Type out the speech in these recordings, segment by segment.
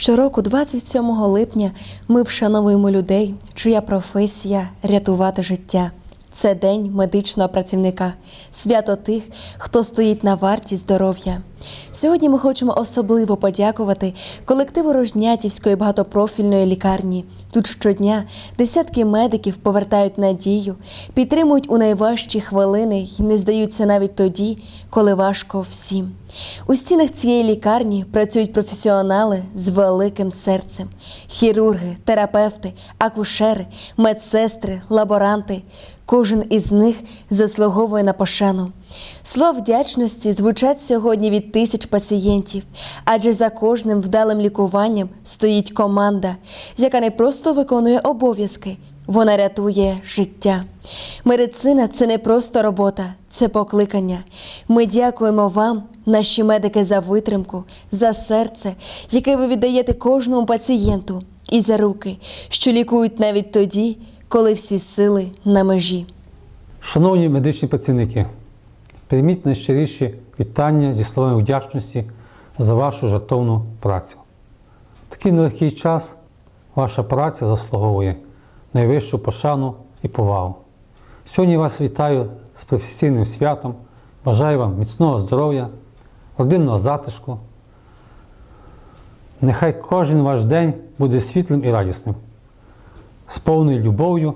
Щороку, 27 липня, ми вшановуємо людей, чия професія рятувати життя. Це день медичного працівника, свято тих, хто стоїть на варті здоров'я. Сьогодні ми хочемо особливо подякувати колективу Рожнятівської багатопрофільної лікарні. Тут щодня десятки медиків повертають надію, підтримують у найважчі хвилини і не здаються навіть тоді, коли важко всім. У стінах цієї лікарні працюють професіонали з великим серцем: хірурги, терапевти, акушери, медсестри, лаборанти. Кожен із них заслуговує на пошану. Слова вдячності звучать сьогодні від тисяч пацієнтів, адже за кожним вдалим лікуванням стоїть команда, яка не просто виконує обов'язки, вона рятує життя. Медицина це не просто робота, це покликання. Ми дякуємо вам, наші медики, за витримку, за серце, яке ви віддаєте кожному пацієнту, і за руки, що лікують навіть тоді, коли всі сили на межі. Шановні медичні працівники, прийміть найщиріші вітання зі словами вдячності за вашу жертовну працю. В такий нелегкий час ваша праця заслуговує найвищу пошану і повагу. Сьогодні вас вітаю з професійним святом, бажаю вам міцного здоров'я, родинного затишку. Нехай кожен ваш день буде світлим і радісним, повною любов'ю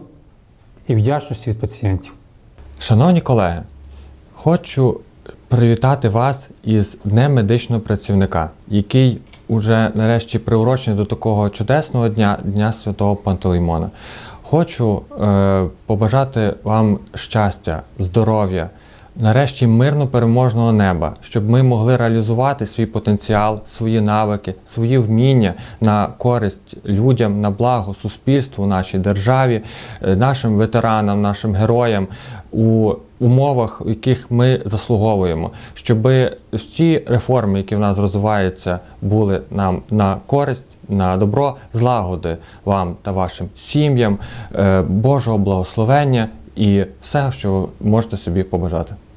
і вдячністю від пацієнтів. Шановні колеги, хочу привітати вас із Днем медичного працівника, який уже нарешті приурочений до такого чудесного дня Дня Святого Пантелеймона. Хочу е, побажати вам щастя, здоров'я, нарешті мирно переможного неба, щоб ми могли реалізувати свій потенціал, свої навики, свої вміння на користь людям, на благо суспільству, нашій державі, е, нашим ветеранам, нашим героям у умовах, в яких ми заслуговуємо, щоб всі реформи, які в нас розвиваються, були нам на користь, на добро, злагоди вам та вашим сім'ям, е, Божого благословення і все, що можете собі побажати.